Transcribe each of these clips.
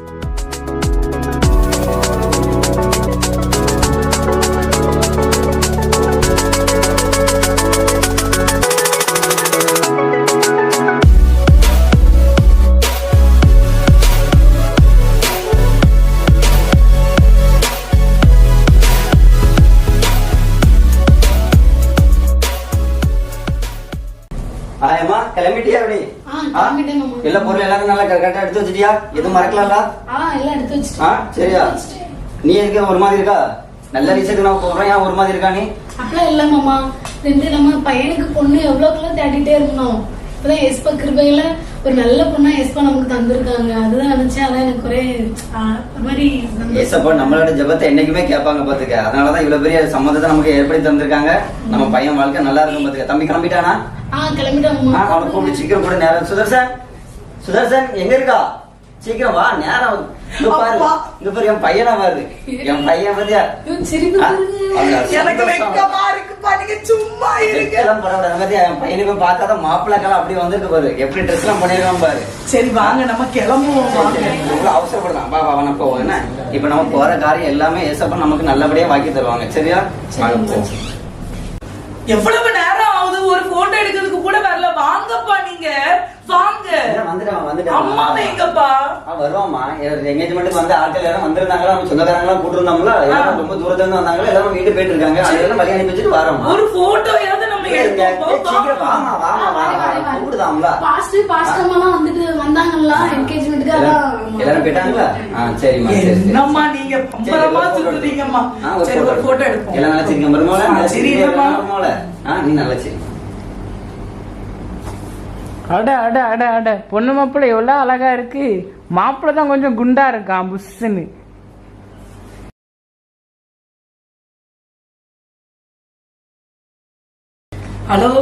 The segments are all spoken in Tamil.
you எடுத்து வச்சிட்டியா? எதுவும் மறக்கலாம்ல? ஆ சரியா? நீ எதுக்கு ஒரு மாதிரி இருக்கா? நல்ல ரீசனுக்கு நான் போடுறேன் ஏன் ஒரு மாதிரி இருக்கா நீ? அப்படிலாம் இல்ல மாமா. ரெண்டு நம்ம பையனுக்கு பொண்ணு எவ்வளவுக்குள்ள தேடிட்டே இருந்தோம் இப்பதான் எஸ்பா கிருபையில ஒரு நல்ல பொண்ணா எஸ்பா நமக்கு தந்திருக்காங்க. அதுதான் நினைச்சேன். அதான் எனக்கு ஒரே ஒரு மாதிரி. ஏசப்பா நம்மளோட ஜெபத்தை என்னைக்குமே கேட்பாங்க பாத்துக்க அதனாலதான் இவ்வளவு பெரிய சம்மந்தத்தை நமக்கு ஏற்படுத்தி தந்திருக்காங்க. நம்ம பையன் வாழ்க்கை நல்லா இருக்கும் பாத்துக்க தம்பி கிளம்பிட்டானா? ஆ கிளம்பிட்டேன் அவனை கூப்பிட்டு சீக்கிரம் கூட நேரம். சுதர்சன். சுதர்சன் எங்க இருக்கா? சீக்கிரம் வா நேரம் இங்க பாரு அப்பா. இங்க பாரு என் பையனா பாரு. என் பையன் பாத்தியா? எனக்கு. வெக்கமா இருக்குப்பா நீங்க சும்மா இருங்க. பரவாயில்ல. என் பையனுக்கு பார்த்தாதான் மாப்பிள்ளைக்கெல்லாம் அப்படி வந்திருக்கு பாரு. எப்படி ட்ரெஸ் எல்லாம் பண்ணிருக்கான் பாரு. சரி வாங்க நம்ம கிளம்புவோம் இவ்வளவு வா வா போவோம் என்ன? இப்ப நம்ம போற காரியம் எல்லாமே ஏசப்பா நமக்கு நல்லபடியா வாக்கி தருவாங்க. சரியா? எவ்வளவு நேரம் ஆகுது? ஒரு போட்டோ எடுக்கிறதுக்கு கூட வரல. வாங்கப்பா நீங்க. வாங்க. வந்துட்டான் அம்மா வந்துட்டான் எங்கப்பா? வருவாமா எங்கேஜ்மெண்ட்டுக்கு வந்து ஆட்கள் எல்லாரும் வந்திருந்தாங்களா நம்ம சொந்தக்காரங்க கூட்டிருந்தாங்களா எல்லாரும் ரொம்ப தூரத்துல இருந்து வந்தாங்களா எல்லாரும் வீட்டு போயிட்டு இருக்காங்க. அதெல்லாம் அனுப்பி வச்சுட்டு வரோமா ஒரு நம்ம எல்லாரும் போயிட்டாங்களா? சரிம்மா என்னம்மா நீங்க? பம்பரமா சுத்துறீங்கம்மா. ஆ, ஒரு சரி ஒரு photo போட்டோ எடுப்போம். எடுப்போம். எல்லாம் நல்லா சிரிக்க மருமோல ஆ, நல்லா சரி சிரிக்க இல்லம்மா. மருமோல ஆ நீ நல்லா சரி அட அட அட அட. பொண்ணு மாப்பிள்ளை எவ்வளோ அழகா இருக்கு. மாப்பிள்ளை தான் கொஞ்சம் குண்டா இருக்கான் புஷ்ஷுன்னு. ஹலோ?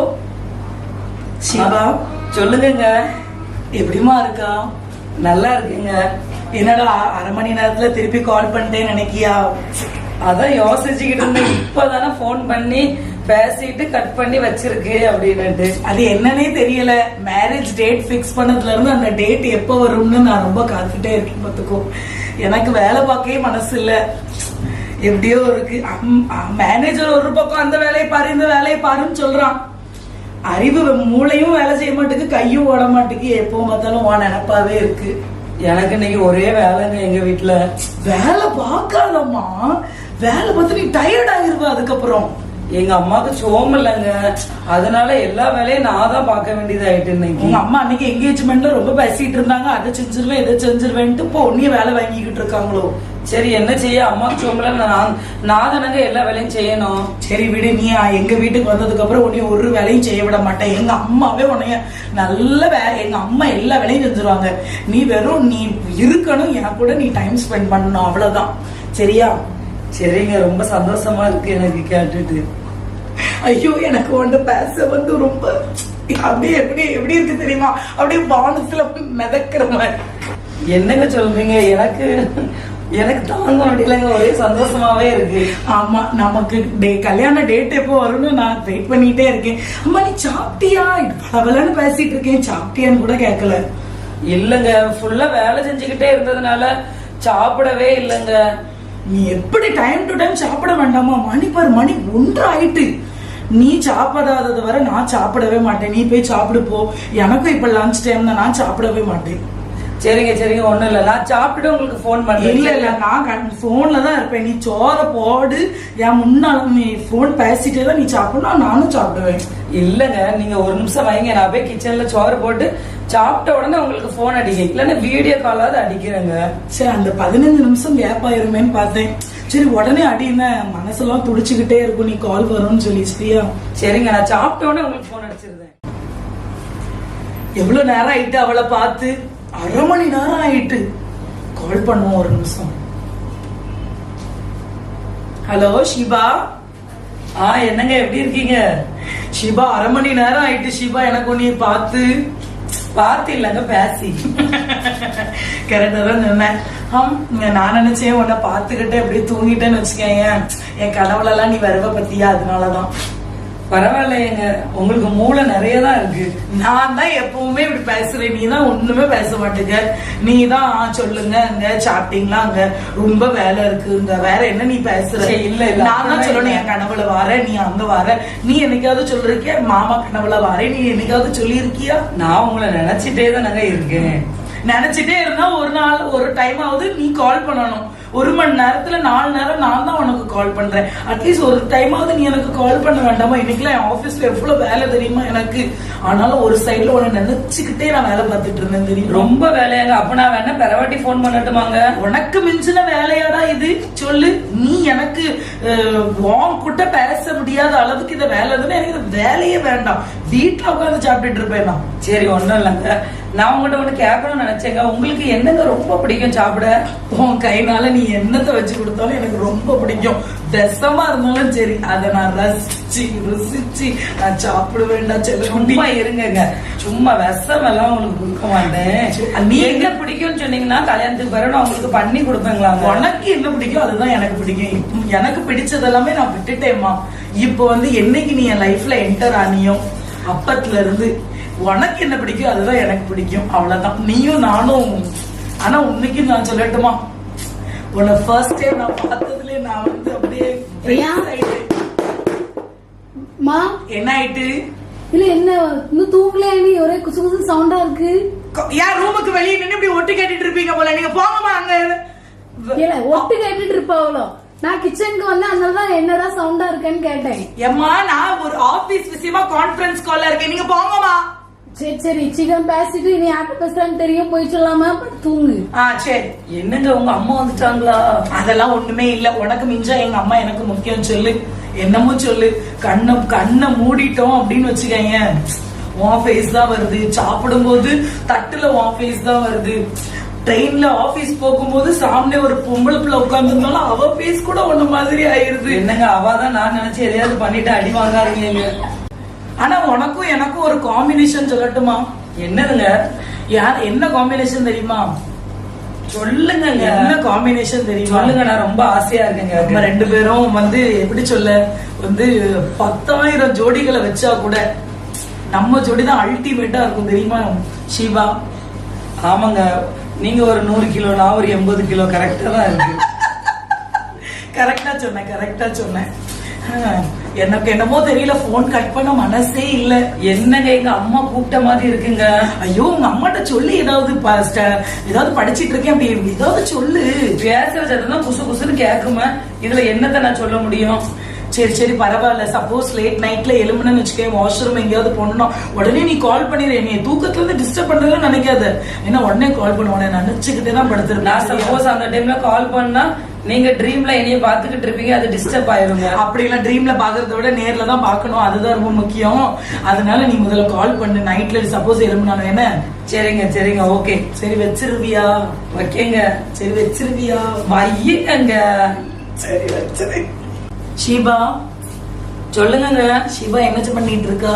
சிவா சொல்லுங்கங்க. எப்படிமா இருக்கா நல்லா இருக்குங்க. என்னடா அரை மணி நேரத்துல திருப்பி கால் பண்ணிட்டேன்னு நினைக்கியா? அதான் யோசிச்சுக்கிட்டு இருந்தேன். இப்பதானே ஃபோன் பண்ணி பேசிட்டு கட் பண்ணி வச்சிருக்கு அப்படின்னுட்டு. அது என்னன்னே தெரியல. மேரேஜ் டேட் ஃபிக்ஸ் பண்ணதுல இருந்து அந்த டேட் எப்போ வரும்னு நான் ரொம்ப காத்துட்டே இருக்கேன் பார்த்துக்கோ. எனக்கு வேலை பார்க்கவே மனசு இல்ல. எப்படியோ இருக்கு. மேனேஜர் ஒரு பக்கம் அந்த வேலையை பாரு இந்த வேலையை பாருன்னு சொல்றான். அறிவு மூளையும் வேலை செய்ய மாட்டேங்குது கையும் ஓட மாட்டேங்குது எப்போ பார்த்தாலும் உன் நினப்பாவே இருக்கு. எனக்கு இன்னைக்கு ஒரே வேலைங்க எங்க வீட்டுல. வேலை பார்க்காதம்மா. வேலை பார்த்து நீ டயர்ட் ஆகிருவ அதுக்கப்புறம். எங்க அம்மாவுக்கு சோம் இல்லைங்க. அதனால எல்லா வேலையும் நான் தான் பார்க்க வேண்டியதாயிட்டு இன்னைக்கு. உங்க அம்மா அன்னைக்கு என்கேஜ்மெண்ட்ல ரொம்ப பேசிட்டு இருந்தாங்க. அதை செஞ்சிருவேன் இதை செஞ்சிருவேன்ட்டு இப்போ உன்னைய வேலை வாங்கிக்கிட்டு இருக்காங்களோ? சரி என்ன செய்ய? அம்மாவுக்கு சோம்பல நான் நான் தானங்க எல்லா வேலையும் செய்யணும். சரி விடு நீ எங்க வீட்டுக்கு வந்ததுக்கு அப்புறம் உன்னைய ஒரு வேலையும் செய்ய விட மாட்டேன். எங்க அம்மாவே உன்னைய நல்ல வேலை எங்க அம்மா எல்லா வேலையும் செஞ்சிருவாங்க. நீ வெறும் நீ இருக்கணும் எனக்கு கூட நீ டைம் ஸ்பெண்ட் பண்ணணும் அவ்வளவுதான். சரியா? சரிங்க ரொம்ப சந்தோஷமா இருக்கு எனக்கு கேட்டுட்டு. ஐயோ எனக்கு ஒன்று பேச வந்து ரொம்ப அப்படியே எப்படி எப்படி இருக்கு தெரியுமா? அப்படியே வானத்துல மிதக்கிற மாதிரி. என்னங்க சொல்றீங்க? எனக்கு எனக்கு தாங்க முடியலங்க. ஒரே சந்தோஷமாவே இருக்கு. ஆமா நமக்கு டே கல்யாண டேட் எப்போ வரும்னு நான் வெயிட் பண்ணிட்டே இருக்கேன். அம்மா நீ சாப்பிட்டியா? பலபலன்னு பேசிட்டு இருக்கேன். சாப்பிட்டியான்னு கூட கேட்கல இல்லங்க. ஃபுல்லா வேலை செஞ்சுக்கிட்டே இருந்ததுனால சாப்பிடவே இல்லைங்க. நீ எப்படி டைம் டு டைம் சாப்பிட வேண்டாமா? மணி பாரு மணி ஒன்று ஆயிட்டு. நீ சாப்பிடாதது வரை நான் சாப்பிடவே மாட்டேன். நீ போய் சாப்பிடு போ. எனக்கும் இப்ப லஞ்ச் டைம் தான் நான் சாப்பிடவே மாட்டேன். சரிங்க சரிங்க. ஒண்ணும் இல்ல. நான் சாப்பிட்டுட்டு உங்களுக்கு ஃபோன் பண்றேன். இல்ல இல்ல. நான் போன்ல தான் இருப்பேன். நீ சோற போடு. என் முன்னால நீ போன் பேசிட்டே தான் நீ சாப்பிடணும். நானும் சாப்பிடுவேன். இல்லங்க. நீங்க ஒரு நிமிஷம் வைங்க. நான் போய் கிச்சன்ல சோறு போட்டு சாப்பிட்ட உடனே உங்களுக்கு ஃபோன் அடிக்க இல்லைன்னா வீடியோ காலாவது அடிக்கிறேங்க. சரி அந்த பதினஞ்சு நிமிஷம் கேப் ஆயிருமேன்னு பார்த்தேன். சரி உடனே அடின மனசெல்லாம் துடிச்சுக்கிட்டே இருக்கும். நீ கால் வரும்னு சொல்லி சரியா சரிங்க நான் சாப்பிட்டோன்னே உங்களுக்கு ஃபோன் அடிச்சிருந்தேன் எவ்வளவு நேரம் ஆயிட்டு அவளை பார்த்து? அரை மணி நேரம் ஆயிட்டு. கால் பண்ணுவோம் ஒரு நிமிஷம். ஹலோ ஷிபா? ஆ என்னங்க எப்படி இருக்கீங்க? ஷிபா அரை மணி நேரம் ஆயிட்டு ஷிபா எனக்கு நீ பார்த்து பார்த்து இல்லைங்க பேசி கரெக்டாக தான் சொன்னேன் ஆம், நான் நினைச்சேன் உன்னை பார்த்துக்கிட்டே அப்படியே தூங்கிட்டேன்னு வச்சுக்கேன் என் கடவுளெல்லாம் நீ வருவ பத்தியா அதனாலதான் பரவாயில்லையேங்க. உங்களுக்கு மூளை நிறைய தான் இருக்கு. நான் தான் எப்பவுமே இப்படி பேசுறேன். நீ தான் ஒண்ணுமே பேச மாட்டேங்க. நீ தான் சொல்லுங்க அங்க சாப்பிட்டீங்களா அங்க ரொம்ப வேலை இருக்குங்க. வேற என்ன நீ பேசுற? இல்ல, இல்ல, நான் தான் சொல்லணும். என் கனவுல வார நீ அங்க வார. நீ என்னைக்காவது சொல்லிருக்கிய? மாமா கனவுல வாரே. நீ என்னைக்காவது சொல்லியிருக்கியா? நான் உங்களை நினைச்சிட்டே தானங்க இருக்கேன். நினைச்சிட்டே இருந்தா ஒரு நாள் ஒரு டைம் ஆகுது நீ கால் பண்ணணும். ஒரு மணி நேரத்துல நாலு நேரம் நான் தான் உனக்கு கால் பண்றேன். அட்லீஸ்ட் ஒரு டைம் ஆகுது நீ எனக்கு கால் பண்ண வேண்டாமா? இன்னைக்குலாம் என் ஆபீஸ்ல எவ்வளவு வேலை தெரியுமா எனக்கு? ஆனாலும் ஒரு சைடுல உன்னை நினைச்சுக்கிட்டே நான் வேலை பார்த்துட்டு இருந்தேன் தெரியும்? ரொம்ப வேலையாங்க. அப்ப நான் வேணா பெறவாட்டி போன் பண்ணட்டுமாங்க? உனக்கு மிஞ்சின வேலையாடா இது? சொல்லு. நீ எனக்கு வாங் கிட்ட பேச முடியாத அளவுக்கு இந்த வேலை எனக்கு வேலையே வேண்டாம். வீட்டுல உட்காந்து சாப்பிட்டுட்டு இருப்பேன் நான் சரி ஒண்ணும் இல்லைங்க. நான் உங்கள்கிட்ட ஒண்ணு கேட்கணும்னு நினைச்சேங்க. உங்களுக்கு என்னங்க ரொம்ப பிடிக்கும் சாப்பிட? உன் கைனால நீ என்னத்தை வச்சு கொடுத்தாலும் எனக்கு ரொம்ப பிடிக்கும். விஷமா இருந்தாலும் சரி அதை நான் ரசிச்சு ருசிச்சு நான் சாப்பிடுவேன்டா செல்லுண்டி சும்மா இருங்கங்க. சும்மா விஷம் எல்லாம் உங்களுக்கு கொடுக்க மாட்டேன். நீ என்ன பிடிக்கும்னு சொன்னீங்கன்னா கல்யாணத்துக்கு பிறகு நான் உங்களுக்கு பண்ணி கொடுப்பேங்களாங்க. உனக்கு என்ன பிடிக்கும்? அதுதான் எனக்கு பிடிக்கும். எனக்கு பிடிச்சது எல்லாமே நான் விட்டுட்டேம்மா. இப்போ வந்து என்னைக்கு நீ என் லைஃப்ல என்டர் ஆனியோ? அப்பத்துல இருந்து உனக்கு என்ன பிடிக்கும்? அதுதான் எனக்கு பிடிக்கும். அவ்வளவுதான். நீயும் நானும். ஆனா உன்னைக்கு நான் சொல்லட்டுமா? உன்னை ஃபர்ஸ்ட் டைம் நான் பார்த்ததுலயே நான் வந்து அப்படியே. மா. என்ன ஆயிட்டு? இல்ல என்ன? இன்னும் தூங்கலையா நீ? ஒரே குசு குசு சவுண்டா இருக்கு. யார் ரூமுக்கு வெளியே நின்னு இப்படி ஒட்டு கேட்டுட்டு இருப்பீங்க போல? நீங்க போங்கம்மா அங்க ஒட்டு கேட்டுட்டு இருப்பாவளோ நான் கிச்சனுக்கு வந்தேன் அதனாலதான் என்னடா சவுண்டா இருக்கேன்னு கேட்டேன். ஏம்மா நான் ஒரு ஆபீஸ் விஷயமா கான்ஃபரன்ஸ் கால்ல இருக்கேன். நீங்க போங்கம்மா. சரி சரி சீக்கிரம் பேசிட்டு நீ யார்கிட்ட பேசுறான்னு தெரியும் போய் சொல்லாம தூங்கு. ஆ சரி. என்னங்க உங்க அம்மா வந்துட்டாங்களா? அதெல்லாம் ஒண்ணுமே இல்ல. உனக்கு மிஞ்சா எங்க அம்மா எனக்கு முக்கியம் சொல்லு. என்னமோ சொல்லு. கண்ணை கண்ணை மூடிட்டோம் அப்படின்னு வச்சுக்கங்க உன் ஃபேஸ் தான் வருது. சாப்பிடும்போது தட்டுல உன் ஃபேஸ் தான் வருது. ட்ரெயின்ல ஆபீஸ் போகும்போது சாமனே ஒரு பொம்பளை பிள்ளை உட்கார்ந்துருந்தாலும் அவ ஃபேஸ் கூட ஒண்ணு மாதிரி ஆயிருது. என்னங்க அவாதான் நான் நினைச்சு எதையாவது பண்ணிட்டு அடி வாங்காதீங்க ஆனா உனக்கும் எனக்கும் ஒரு காம்பினேஷன் சொல்லட்டுமா? என்னதுங்க? யார் என்ன காம்பினேஷன் தெரியுமா? சொல்லுங்கங்க. என்ன காம்பினேஷன் தெரியுமா? சொல்லுங்க நான் ரொம்ப ஆசையா இருக்கேங்க. நம்ம ரெண்டு பேரும் வந்து எப்படி சொல்ல வந்து பத்தாயிரம் ஜோடிகளை வச்சா கூட நம்ம ஜோடி தான் அல்டிமேட்டா இருக்கும் தெரியுமா சிவா ஆமாங்க. நீங்க ஒரு நூறு கிலோ நான் ஒரு எண்பது கிலோ கரெக்டா தான் இருக்கு. கரெக்டா சொன்னேன் கரெக்டா சொன்னேன். எனக்கு என்னமோ தெரியல போன் கட் பண்ண மனசே இல்ல. என்னங்க எங்க அம்மா கூப்பிட்ட மாதிரி இருக்குங்க? ஐயோ உங்க அம்மாட்ட சொல்லி ஏதாவது ப- ஏதாவது படிச்சிட்டு இருக்கேன் அப்படி. ஏதாவது சொல்லு. பேசுற சத்தம் தான் புசு புசுன்னு கேக்குமே? இதுல என்னத்த நான் சொல்ல முடியும்? சரி சரி பரவாயில்ல. சப்போஸ் லேட் நைட்ல எழும்புனு வச்சுக்கேன் வாஷ்ரூம் எங்கேயாவது போனோம் உடனே நீ கால் பண்ணிடு நீ தூக்கத்துல இருந்து டிஸ்டர்ப் பண்றதுன்னு நினைக்காத. ஏன்னா உடனே கால் பண்ண உடனே நினைச்சுக்கிட்டே தான் நான் படுத்துருப்பேன் சப்போஸ் அந்த டைம்ல கால் பண்ணா நீங்க ட்ரீம்ல என்னைய பாத்துக்கிட்டு இருப்பீங்க அது டிஸ்டர்ப் ஆயிருங்க. அப்படி எல்லாம் ட்ரீம்ல பாக்குறத விட நேர்ல தான் பார்க்கணும். அதுதான் ரொம்ப முக்கியம். அதனால நீ முதல்ல கால் பண்ணு. நைட்ல சப்போஸ் எழும்புனாலும் என்ன? சரிங்க சரிங்க ஓகே சரி வச்சிருவியா? ஓகேங்க சரி வச்சிருவியா? வையுங்க. சரி வச்சிரு. ஷீபா சொல்லுங்கங்க. ஷீபா என்ன பண்ணிட்டு இருக்கா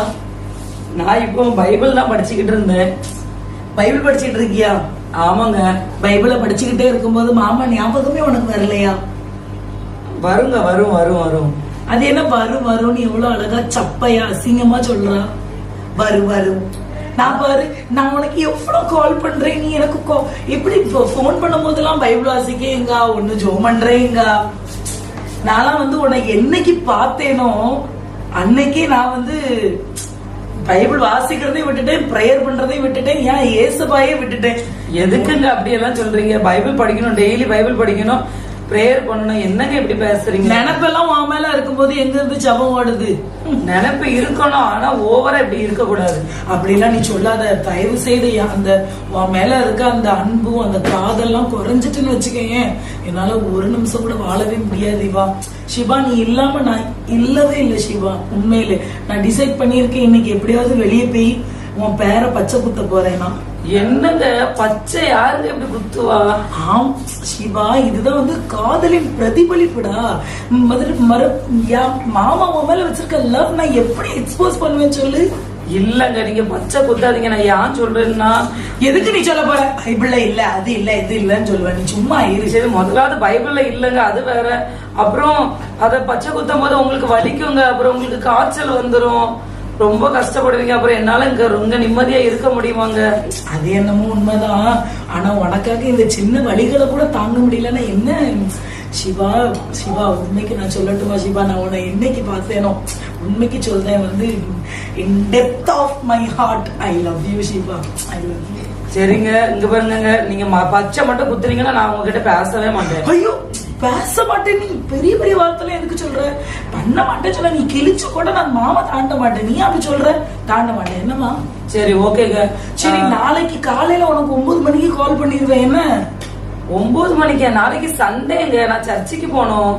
நான் இப்போ பைபிள் தான் படிச்சுக்கிட்டு இருந்தேன். பைபிள் படிச்சிட்டு இருக்கியா? ஆமாங்க. பைபிளை படிச்சுக்கிட்டே இருக்கும்போது மாமா ஞாபகமே உனக்கு வரலையா? வருங்க வரும் வரும் வரும். அது என்ன வரும் வரும்னு எவ்வளவு அழகா சப்பையா அசிங்கமா சொல்றா. வரும் வரும் நான் பாரு நான் உனக்கு எவ்வளவு கால் பண்றேன். நீ எனக்கு எப்படி ஃபோன் பண்ணும் போதெல்லாம் பைபிள் வாசிக்கேங்க ஒண்ணு ஜோ பண்றேங்க. நான்லாம் வந்து உன்னை என்னைக்கு பார்த்தேனோ அன்னைக்கே நான் வந்து பைபிள் வாசிக்கிறதையும் விட்டுட்டேன் ப்ரேயர் பண்றதையும் விட்டுட்டேன் ஏன் ஏசபாயே விட்டுட்டேன்? எதுக்குங்க அப்படி எல்லாம் சொல்றீங்க? பைபிள் படிக்கணும் டெய்லி பைபிள் படிக்கணும். பிரேயர் பண்ணணும். என்னங்க இப்படி பேசுறீங்க? நினப்பெல்லாம் உன் மேல இருக்கும்போது எங்க இருந்து ஜபம் ஓடுது? நினைப்பு இருக்கணும். ஆனா ஓவரா இப்படி இருக்க கூடாது அப்படிலாம் நீ சொல்லாத. தயவு செய்து அந்த உன் மேல இருக்க அந்த அன்பும் அந்த காதெல்லாம் குறைஞ்சிட்டுன்னு வச்சுக்கேன் என்னால ஒரு நிமிஷம் கூட வாழவே முடியாது இவா. சிவா நீ இல்லாம நான் இல்லவே இல்லை சிவா உண்மையிலே. நான் டிசைட் பண்ணியிருக்கேன். இன்னைக்கு எப்படியாவது வெளியே போய் உன் பேரை பச்சை குத்த போறேன்? நான் என்னங்க பச்சை யாருங்க இப்படி குத்துவா? ஆம் சிவா இதுதான் வந்து காதலின் பிரதிபலிப்புடா. முதல்ல மறு யா மாமா மேல வச்சிருக்க லவ் நான் எப்படி எக்ஸ்போஸ் பண்ணுவேன் சொல்லு? இல்லங்க நீங்க பச்சை குத்தாதீங்க. நான் ஏன் சொல்றேன்னா எதுக்கு நீ சொல்ல போற? பைபிள்ல இல்ல அது இல்ல இது இல்லன்னு சொல்லுவ. நீ சும்மா இரு. சரி முதலாவது பைபிள்ல இல்லங்க அது வேற. அப்புறம் அத பச்சை குத்தும் போது உங்களுக்கு வலிக்குங்க. அப்புறம் உங்களுக்கு காய்ச்சல் வந்துரும். ரொம்ப கஷ்டப்படுவீங்க. அப்புறம் என்னால இங்க ரொம்ப நிம்மதியா இருக்க முடியுமாங்க? அது என்னமோ உண்மைதான். ஆனா உனக்காக இந்த சின்ன வழிகளை கூட தாங்க முடியலன்னா என்ன? சிவா சிவா உண்மைக்கு நான் சொல்லட்டுமா சிவா? நான் உன்னை என்னைக்கு பார்த்தேனோ உண்மைக்கு சொல்றேன் வந்து in depth of my heart I love you Siva. I love you சரிங்க. இங்க பாருங்க நீங்க பச்சை மட்டும் குத்துறீங்கன்னா நான் உங்ககிட்ட பேசவே மாட்டேன். ஐயோ! பேச மாட்டேன் நீ. பெரிய பெரிய வார்த்தைலாம் எதுக்கு சொல்ற? பண்ண மாட்டேன் சொல்ல நீ கிழிச்சு கூட நான் மாமா தாண்ட மாட்டேன். நீ அப்படி சொல்ற? தாண்ட மாட்டேன். என்னம்மா? சரி ஓகேங்க. சரி நாளைக்கு காலையில உனக்கு ஒன்பது மணிக்கு கால் பண்ணிடுவேன். என்ன? ஒன்பது மணிக்கு? நாளைக்கு சண்டேங்க நான் சர்ச்சுக்கு போகணும்.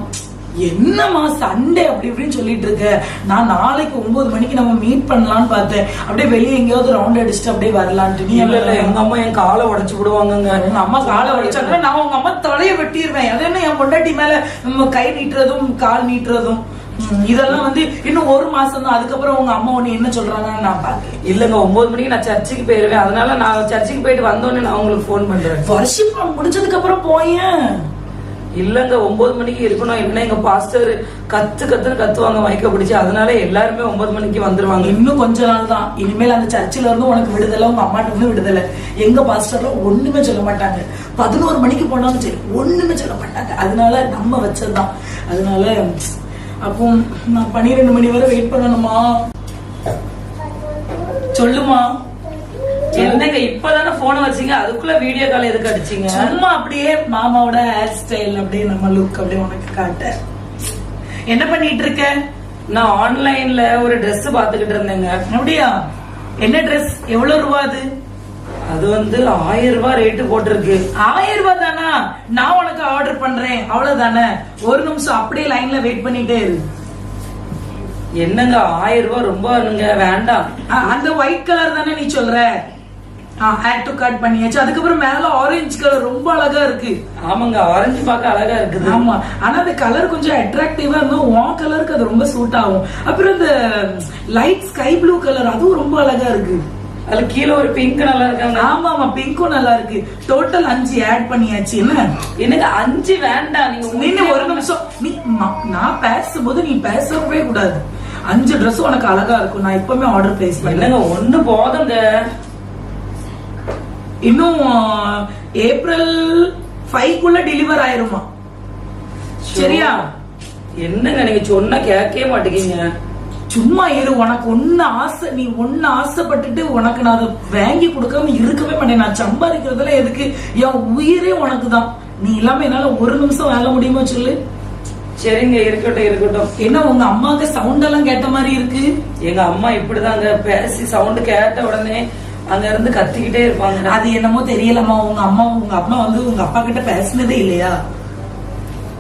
என்னம்மா சண்டே அப்படி இப்படின்னு சொல்லிட்டு இருக்க? நான் நாளைக்கு ஒன்பது மணிக்கு நம்ம மீட் பண்ணலாம்னு பார்த்தேன். அப்படியே வெளியே எங்கேயாவது ரவுண்ட் அடிச்சுட்டு அப்படியே வரலான்ட்டு. நீ இல்ல இல்ல எங்க அம்மா என் காலை உடைச்சு விடுவாங்கங்க. உங்க அம்மா காலை வடிச்சாங்க நான் உங்க அம்மா தலைய வெட்டிடுவேன் அது என்ன என் பொண்டாட்டி மேல நம்ம கை நீட்டுறதும் கால் நீட்டுறதும்? இதெல்லாம் வந்து இன்னும் ஒரு மாசம் தான் அதுக்கப்புறம் உங்க அம்மா உன்னை என்ன சொல்றாங்கன்னு நான் பாக்கேன் இல்லங்க ஒன்பது மணிக்கு நான் சர்ச்சுக்கு போயிருவேன். அதனால நான் சர்ச்சுக்கு போயிட்டு வந்தோடனே நான் உங்களுக்கு ஃபோன் பண்றேன். வருஷம் முடிஞ்சதுக்கு அப்புறம் போயேன். இல்லங்க ஒன்பது மணிக்கு இருக்கணும். என்ன எங்க பாஸ்டர் கத்து கத்துன்னு கத்துவாங்க மயக்க பிடிச்சி. அதனால எல்லாருமே ஒன்பது மணிக்கு வந்துருவாங்க. இன்னும் கொஞ்ச நாள் தான். இனிமேல் அந்த சர்ச்சில் இருந்து உனக்கு விடுதலை உங்க அம்மாட்ட இருந்து விடுதலை. எங்க பாஸ்டர்ல ஒண்ணுமே சொல்ல மாட்டாங்க. பதினோரு மணிக்கு போனாலும் சரி ஒண்ணுமே சொல்ல மாட்டாங்க. அதனால நம்ம வச்சதுதான். அதனால அப்போ நான் பன்னிரெண்டு மணி வரை வெயிட் பண்ணணுமா? சொல்லுமா? என்னங்க இப்பதானே போன வச்சீங்க? அதுக்குள்ள வீடியோ கால் எதுக்கு அடிச்சீங்க? சும்மா அப்படியே மாமாவோட ஹேர் ஸ்டைல் அப்படியே நம்ம லுக் அப்படியே உனக்கு காட்ட. என்ன பண்ணிட்டு இருக்க? நான் ஆன்லைன்ல ஒரு Dress பாத்துக்கிட்டு இருந்தேங்க. அப்படியா? என்ன ட்ரெஸ் எவ்வளவு ரூபா அது? அது வந்து ஆயிரம் ரூபாய் ரேட்டு போட்டிருக்கு. ஆயிரம் ரூபாய் தானா? நான் உனக்கு ஆர்டர் பண்றேன். அவ்வளவுதானே? ஒரு நிமிஷம் அப்படியே லைன்ல வெயிட் பண்ணிட்டே இரு. என்னங்க ஆயிரம் ரூபாய் ரொம்ப வேண்டாம். அந்த ஒயிட் கலர் தானே நீ சொல்ற? ஆட் டு கார்ட் பண்ணியாச்சு. அதுக்கப்புறம் மேல ஆரஞ்சு கலர் ரொம்ப அழகா இருக்கு. ஆமாங்க ஆரஞ்சு பார்க்க அழகா இருக்குது. ஆமா. ஆனா அந்த கலர் கொஞ்சம் அட்ராக்டிவா இருந்தா உன் கலருக்கு அது ரொம்ப சூட் ஆகும். அப்புறம் இந்த லைட் ஸ்கை ப்ளூ கலர் அதுவும் ரொம்ப அழகா இருக்கு. அதுல கீழே ஒரு பிங்க் நல்லா இருக்காங்க. ஆமா ஆமா பிங்க்கும் நல்லா இருக்கு. டோட்டல் அஞ்சு ஆட் பண்ணியாச்சு. என்ன? எனக்கு அஞ்சு வேண்டாம் நீங்க நின்னு ஒரு நிமிஷம். நீ நான் பேசும்போது நீ பேசவே கூடாது. அஞ்சு Dress உனக்கு அழகா இருக்கும். நான் இப்பவுமே ஆர்டர் பிளேஸ் பண்ணேன். ஒண்ணு போதுங்க. இன்னும் ஏப்ரல் ஃபைவ் குள்ள டெலிவர் ஆயிருமா சரியா? என்னங்க நீங்க சொன்னா கேட்கவே மாட்டேங்கீங்க சும்மா இரு உனக்கு ஒண்ணு ஆசை நீ ஒண்ணு ஆசைப்பட்டுட்டு உனக்கு நான் அதை வாங்கி கொடுக்காம இருக்கவே மாட்டேன். நான் சம்பாதிக்கிறதுல எதுக்கு? என் உயிரே உனக்கு தான் நீ இல்லாம என்னால ஒரு நிமிஷம் வேலை முடியுமா சொல்லு? சரிங்க இருக்கட்டும் இருக்கட்டும். என்ன உங்க அம்மாவுக்கு சவுண்ட் எல்லாம் கேட்ட மாதிரி இருக்கு? எங்க அம்மா இப்படிதாங்க பேசி சவுண்ட் கேட்ட உடனே அங்க இருந்து கத்திக்கிட்டே இருப்பாங்க அது என்னமோ தெரியலம்மா. உங்க அம்மா உங்க அம்மா வந்து உங்க அப்பா கிட்ட பேசினதே இல்லையா?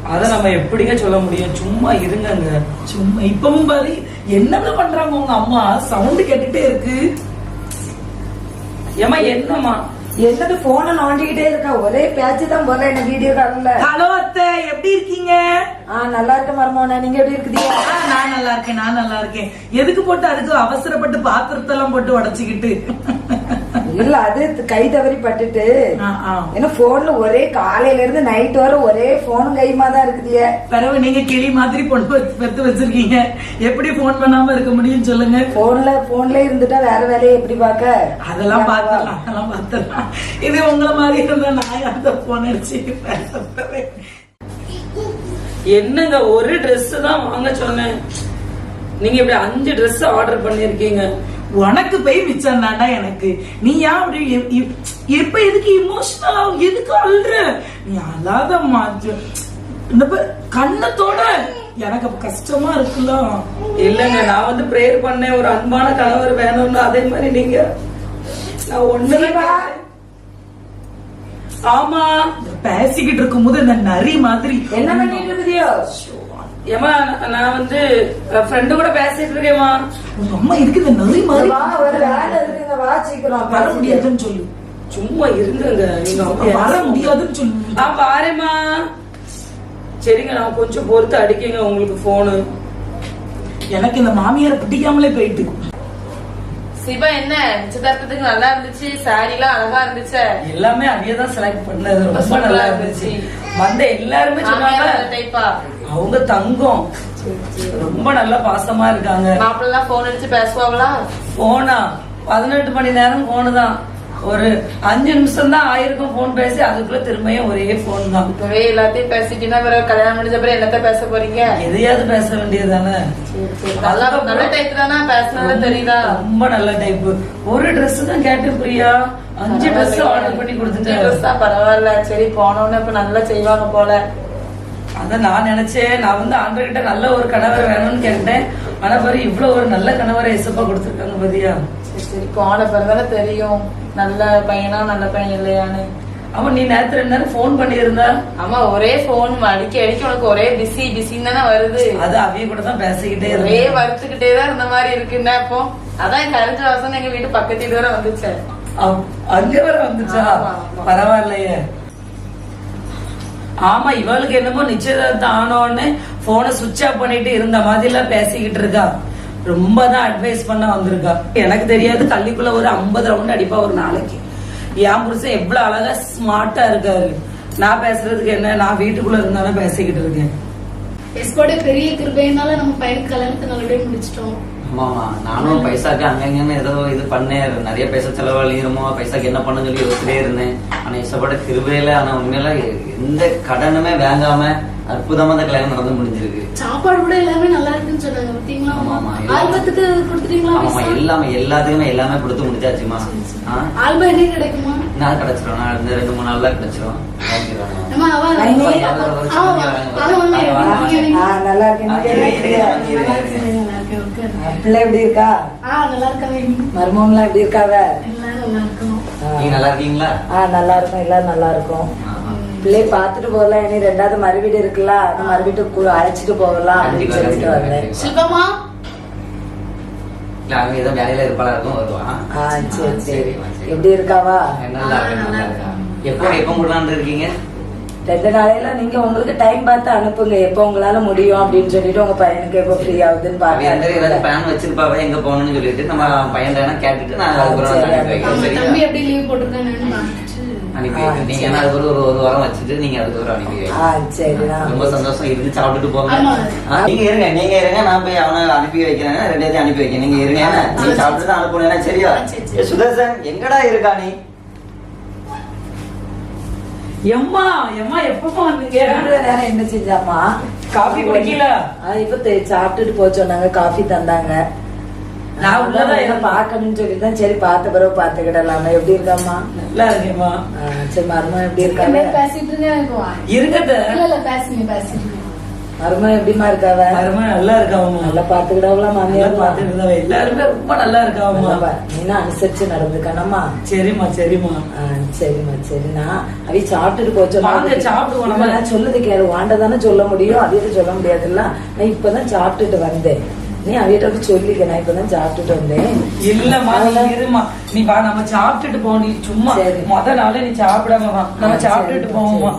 அத நம்ம எப்படிங்க சொல்ல முடியும்? சும்மா இருங்கங்க. சும்மா இப்பவும் பாரு. என்னங்க பண்றாங்க உங்க அம்மா? சவுண்ட் கேட்டுட்டே இருக்கு. ஏமா என்னம்மா? என்னது போன நோண்டிக்கிட்டே இருக்கா? ஒரே பேச்சு தான் போல என்ன வீடியோ கால்ல. ஹலோ அத்தை எப்படி இருக்கீங்க? ஆ நல்லா இருக்க மருமோன நீங்க எப்படி இருக்குதீங்க? நான் நல்லா இருக்கேன் நான் நல்லா இருக்கேன் எதுக்கு போட்டு அதுக்கு அவசரப்பட்டு பாத்திரத்தெல்லாம் போட்டு உடைச்சுக்கிட்டு? இல்ல அது கை தவறி பட்டுட்டு. ஏன்னா போன்ல ஒரே காலையில இருந்து நைட் வரை ஒரே போனும் கையுமா தான் இருக்குதியே. பிறகு நீங்க கிளி மாதிரி பொண்ணு வச்சு- பெத்து வச்சிருக்கீங்க. எப்படி போன் பண்ணாம இருக்க முடியும்னு சொல்லுங்க. போன்ல போன்ல இருந்துட்டா வேற வேலையை எப்படி பாக்க அதெல்லாம் பாத்துடலாம் அதெல்லாம் பாத்துடலாம் இது உங்களை மாதிரி இருந்தா நான் அந்த போன் அடிச்சு என்னங்க ஒரு Dress தான் வாங்க சொன்னேன். நீங்க இப்படி அஞ்சு Dress ஆர்டர் பண்ணிருக்கீங்க. உனக்கு போய் மிச்சம் தாண்டா எனக்கு. நீ ஏன் அப்படி இப்ப எதுக்கு இமோஷனல் எதுக்கு அழுற? நீ அழாதம்மா. இந்த கண்ணத்தோட. எனக்கு கஷ்டமா இருக்குல்ல. இல்லங்க நான் வந்து பிரேயர் பண்ணேன். ஒரு அன்பான கணவர் வேணும்னு. அதே மாதிரி நீங்க நான் ஒண்ணுமே கேட்டேன். ஆமா பேசிக்கிட்டு இருக்கும்போது இந்த நரி மாதிரி. என்ன பண்ணிட்டு இருக்குதியோ ஏமா நான் வந்து ஃப்ரெண்டு கூட பேசிட்டு இருக்கேம்மா. உங்க அம்மா இருக்கு இந்த நரி மாதிரி. வா ஒரு வேலை இருக்குங்க வா சீக்கிரம். வர முடியாதுன்னு சொல்லு. சும்மா இருங்கங்க எங்க அம்மா. வர முடியாதுன்னு சொல்லு. ஆ பாருமா சரிங்க நான் கொஞ்சம் பொறுத்து அடிக்கங்க உங்களுக்கு போனு எனக்கு இந்த மாமியாரை பிடிக்காமலே போயிட்டு. சிவா என்ன? நிச்சயதார்த்தத்துக்கு நல்லா இருந்துச்சு சாரி எல்லாம் அழகா இருந்துச்சு. எல்லாமே அதையே தான் செலக்ட் பண்ணது. ரொம்ப நல்லா இருந்துச்சு. வந்த எல்லாருமே சொன்னாங்க டைப்பா அவங்க தங்கம். ரொம்ப நல்லா பாசமா இருக்காங்க. மாப்பிள்ள எல்லாம் போன் அடிச்சு பேசுவாங்களா? போனா பதினெட்டு மணி நேரம் போனு தான். ஒரு அஞ்சு நிமிஷம் தான் ஆயிருக்கும் போன் பேசி அதுக்குள்ள திரும்பியும் ஒரே போன் தான். இப்பவே எல்லாத்தையும் பேசிட்டீங்கன்னா வேற கல்யாணம் முடிஞ்ச அப்புறம் என்னத்த பேச போறீங்க? எதையாவது பேச வேண்டியதுதானே. நல்லா நல்ல டைப் தானா? பேசினாலும் தெரியுதா? ரொம்ப நல்ல டைப் ஒரு Dress தான் கேட்டு பிரியா. அஞ்சு Dress ஆர்டர் பண்ணி ட்ரெஸ் கொடுத்துட்டேன் தான் பரவாயில்ல. சரி போனோன்னு இப்ப நல்லா செய்வாங்க போல. அதான் நான் நினைச்சேன். நான் வந்து ஆண்டர்கிட்ட நல்ல ஒரு கணவர் வேணும்னு கேட்டேன். ஆனா பாரு இவ்வளவு ஒரு நல்ல கணவரை எசப்பா கொடுத்துருக்காங்க பாத்தியா? சரி போன பிறகுதானே தெரியும். நல்ல பையனா நல்ல பையன் இல்லையான்னு. அவன் நீ நேரத்துல ரெண்டு நேரம் போன் பண்ணியிருந்தா? ஆமா ஒரே போன் அடிக்க அடிக்க உனக்கு ஒரே பிஸி பிஸின்னு தானே வருது. அது அவிய கூட தான் பேசிக்கிட்டே ஒரே இருந்தேன். வறுத்துக்கிட்டே தான் இருந்த மாதிரி இருக்குன்னா இப்போ அதான் கரைஞ்ச வாசம் எங்க வீட்டு பக்கத்து வரை வந்துச்சு. அங்க வர வந்துச்சா? ஆமா, ஆமா. பரவாயில்லையே. ஆமா இவளுக்கு என்னமோ நிச்சயதார்த்தம் ஆனோன்னு போனை சுவிட்ச் ஆஃப் பண்ணிட்டு இருந்த மாதிரி எல்லாம் பேசிக்கிட்டு இருக்கா. ரொம்ப தான் அட்வைஸ் பண்ண வந்திருக்கா. எனக்கு தெரியாது கள்ளிக்குள்ள ஒரு ஐம்பது ரவுண்ட் அடிப்பா ஒரு நாளைக்கு. என் புருஷன் எவ்வளவு அழகா ஸ்மார்ட்டா இருக்காரு. நான் பேசுறதுக்கு என்ன நான் வீட்டுக்குள்ள இருந்தாலும் பேசிக்கிட்டு இருக்கேன். எஸ்போட பெரிய கிருபையினால நம்ம பையனுக்கு கல்யாணத்தை நல்லபடியா முடிச்சிட்டோம். ஆமாமா நானும் பைசாக்கு அங்கங்கன்னு ஏதோ இது பண்ணேன். நிறைய பைசா செலவழிக்கிறோமோ பைசாக்கு என்ன பண்ணு சொல்லி யோசிச்சிட்டே இருந்தேன். ஆனா இசப்பட கிருபையில ஆனா உண்மையில எந்த கடனுமே வாங்காம அற்புதமா அந்த கல்யாணம் நடந்து முடிஞ்சிருக்கு. சாப்பாடு கூட எல்லாமே நல்லா இருக்குன்னு சொன்னாங்க பாத்தீங்களா ஆமா, ஆமா. ஆல்பத்துக்கு கொடுத்துட்டீங்களா பைசா? எல்லாமே எல்லாத்துக்குமே எல்லாமே கொடுத்து முடிச்சாச்சுமா? ஆ? ஆல்பம் என்ன கிடைக்குமா? நான் கிடைச்சிரும்? நான் இந்த ரெண்டு மூணு நாள்ல கிடைச்சிரும். ஆமா ஆமா நல்லா இருக்கேன். பிள்ளை எப்படி இருக்கா? ஆ நல்லா இருக்காங்க. மருமகன்லாம் எப்படி இருக்காவ. நீங்க நல்லா இருக்கீங்களா? ஆ நல்லா இருக்கும். எல்லாரும் நல்லா இருக்கும். பிள்ளைய பாத்துட்டு போகலாம். இனி ரெண்டாவது மறுவீடு இருக்குல்ல அந்த கு- அழைச்சிட்டு போகலாம் அப்படின்னு சொல்லிட்டு வந்தேன். சில்பமா அவங்க ஏதோ வேலையில இருப்பாளா இருக்கும் வருவான் ஆ சரி. சரி சரிம்மா, சரி. எப்படி இருக்காவா? நல்லா இருக்கு நல்லா இருக்கா. எப்போ எப்போ முடிலான்னு இருக்கீங்க? ரெண்டு நாளையில நீங்க உங்களுக்கு டைம் பார்த்து அனுப்புங்க. எப்போ உங்களால முடியும் அப்படின்னு சொல்லிட்டு உங்க பையனுக்கு எப்போ ஃப்ரீ ஆகுதுன்னு பாருங்க பிளான் வச்சிருப்பாவ? எங்க போகணும்னு சொல்லிட்டு நம்ம பையன் கேட்டுட்டு நான் தம்பி எப்படி லீவ் அனுப்பி வைக்கிறேன் நீங்க. ஏன்னா அதுக்கு ஒரு ஒரு வாரம் வச்சுட்டு நீங்க அதுக்கப்புறம் அனுப்பி ஆ வைங்க சரிண்ணா ரொம்ப சந்தோஷம். இருந்து சாப்பிட்டுட்டு போங்க. நீங்க இருங்க. நீங்க இருங்க. நான் போய் அவனை அனுப்பி வைக்கிறேன். ரெண்டு பேத்தையும் அனுப்பி வைக்கிறேன். நீங்க இருங்க? நீ சாப்பிட்டு தான் அனுப்பணும் சரியா? சுதர்சன் எங்கடா இருக்கா நீ? எம்மா எம்மா எப்பமா வந்தீங்க? நேரம் என்ன செஞ்சாமா காபி குடிக்கல? இப்ப சாப்பிட்டுட்டு போக சொன்னாங்க. காஃபி தந்தாங்க. நான் உள்ளதான் என்ன இருந்தேன். பாக்கணும்னு சொல்லி தான் சரி பார்த்த பிறகு பாத்துக்கிடலாமா எப்படி இருக்காம்மா? நல்லா இருக்கேம்மா. சரி மருமகன் எப்படி இருக்காங்க இருக்கேன். மருமகன் எப்படிமா இருக்காவ? அருமை நல்லா இருக்காவம்மா. நல்லா பாத்துக்கிடாவலாம் நல்லா மாமியார் பாத்துக்கிட்டு எல்லாருமே ரொம்ப நல்லா இருக்காவம்மா. நீனா அனுசரிச்சு நடந்துக்கணுமா சரிம்மா சரிம்மா. சரிம்மா சரிண்ணா அவி சாப்பிட்டுட்டு போச்சு வாங்க, நம்ம. நான் சொல்லுது கேளு வாண்ட தானே சொல்ல முடியும் அவியிட்ட சொல்ல முடியாதுல்ல. நான் இப்பதான் சாப்பிட்டுட்டு வந்தேன். நீ அவியிட்ட போய் சொல்லிக்க நான் இப்பதான் சாப்பிட்டுட்டு வந்தேன் இல்லம்மா நீ இருமா நீ வா நம்ம சாப்பிட்டுட்டு போ நீ சும்மா. முத நாளே நீ சாப்பிடாம வா நம்ம சாப்பிட்டுட்டு போவோமா.